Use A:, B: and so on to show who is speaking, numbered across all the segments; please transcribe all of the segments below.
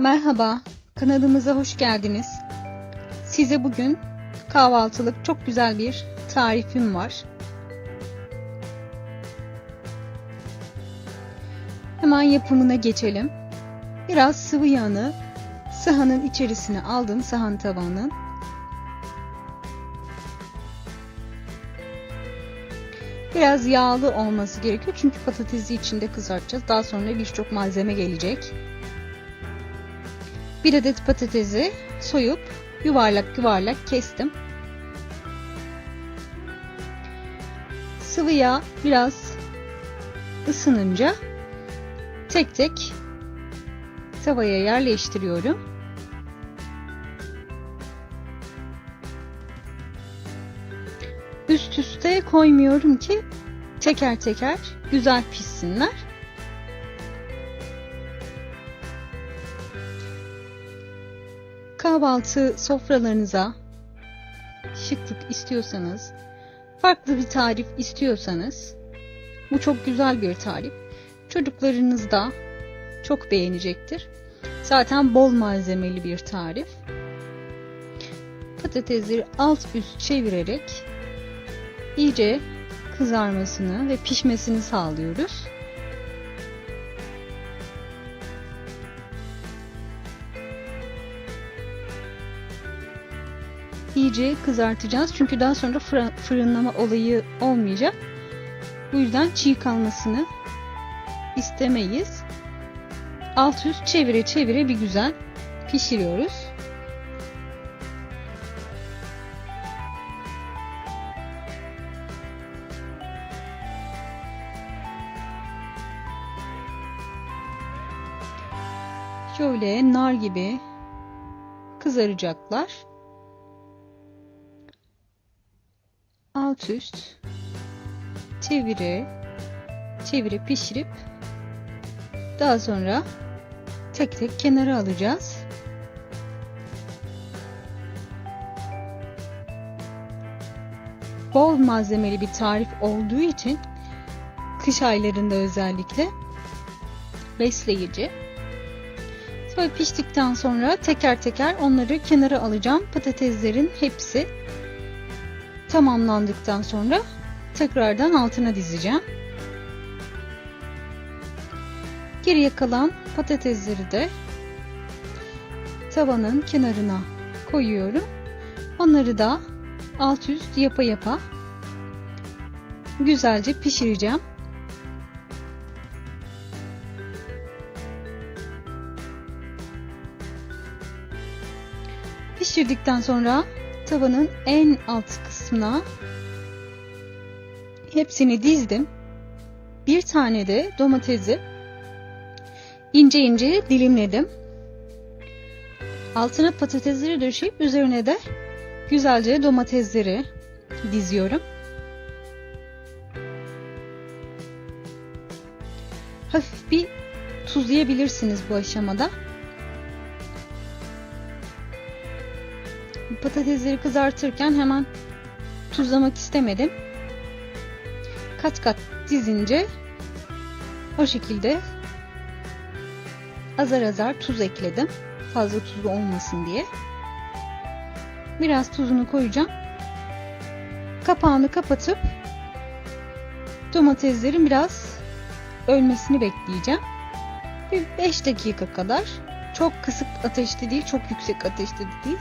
A: Merhaba, kanalımıza hoş geldiniz. Size bugün kahvaltılık çok güzel bir tarifim var. Hemen yapımına geçelim. Biraz sıvı yağını sahanın içerisine aldım, sahan tabanın. Biraz yağlı olması gerekiyor çünkü patatesi içinde kızartacağız. Daha sonra birçok malzeme gelecek. Bir adet patatesi soyup yuvarlak yuvarlak kestim. Sıvı yağ biraz ısınınca tek tek tavaya yerleştiriyorum. Üst üste koymuyorum ki teker teker güzel pişsinler. Kahvaltı sofralarınıza şıklık istiyorsanız, farklı bir tarif istiyorsanız bu çok güzel bir tarif. Çocuklarınız da çok beğenecektir. Zaten bol malzemeli bir tarif. Patatesleri alt üst çevirerek iyice kızarmasını ve pişmesini sağlıyoruz. İyice kızartacağız. Çünkü daha sonra fırınlama olayı olmayacak. Bu yüzden çiğ kalmasını istemeyiz. Alt üst çevire çevire bir güzel pişiriyoruz. Şöyle nar gibi kızaracaklar. Alt üst çevire çevire pişirip daha sonra tek tek kenara alacağız. Bol malzemeli bir tarif olduğu için kış aylarında özellikle besleyici. Sonra piştikten sonra teker teker onları kenara alacağım. Patateslerin hepsi tamamlandıktan sonra tekrardan altına dizeceğim. Geriye kalan patatesleri de tavanın kenarına koyuyorum. Onları da alt üst yapa yapa güzelce pişireceğim. Pişirdikten sonra tavanın en alt kısmına hepsini dizdim. Bir tane de domatesi ince ince dilimledim. Altına patatesleri döşeyip üzerine de güzelce domatesleri diziyorum. Hafif bir tuzlayabilirsiniz bu aşamada. patatesleri kızartırken hemen tuzlamak istemedim. Kat kat dizince o şekilde azar azar tuz ekledim. Fazla tuzlu olmasın diye. Biraz tuzunu koyacağım. Kapağını kapatıp domateslerin biraz ölmesini bekleyeceğim. Bir 5 dakika kadar. Çok kısık ateşte değil, çok yüksek ateşte değil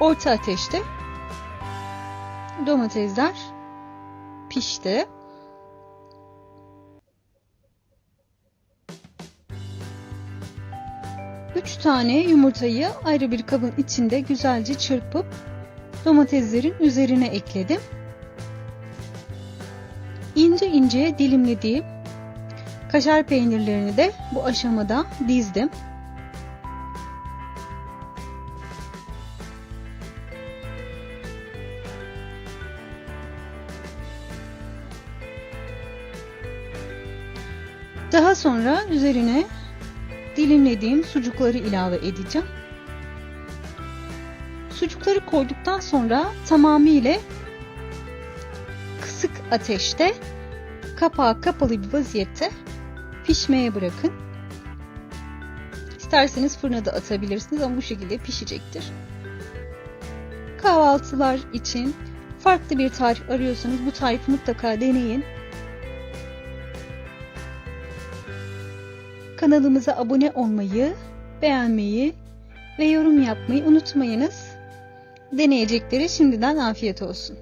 A: orta ateşte domatesler pişti. Üç tane yumurtayı ayrı bir kabın içinde güzelce çırpıp domateslerin üzerine ekledim. İnce ince dilimlediğim kaşar peynirlerini de bu aşamada dizdim. Daha sonra üzerine dilimlediğim sucukları ilave edeceğim. Sucukları koyduktan sonra tamamıyla kısık ateşte kapağı kapalı bir vaziyette pişmeye bırakın. İsterseniz fırına da atabilirsiniz ama bu şekilde pişecektir. Kahvaltılar için farklı bir tarif arıyorsanız bu tarifi mutlaka deneyin. Kanalımıza abone olmayı, beğenmeyi ve yorum yapmayı unutmayınız. Deneyeceklere şimdiden afiyet olsun.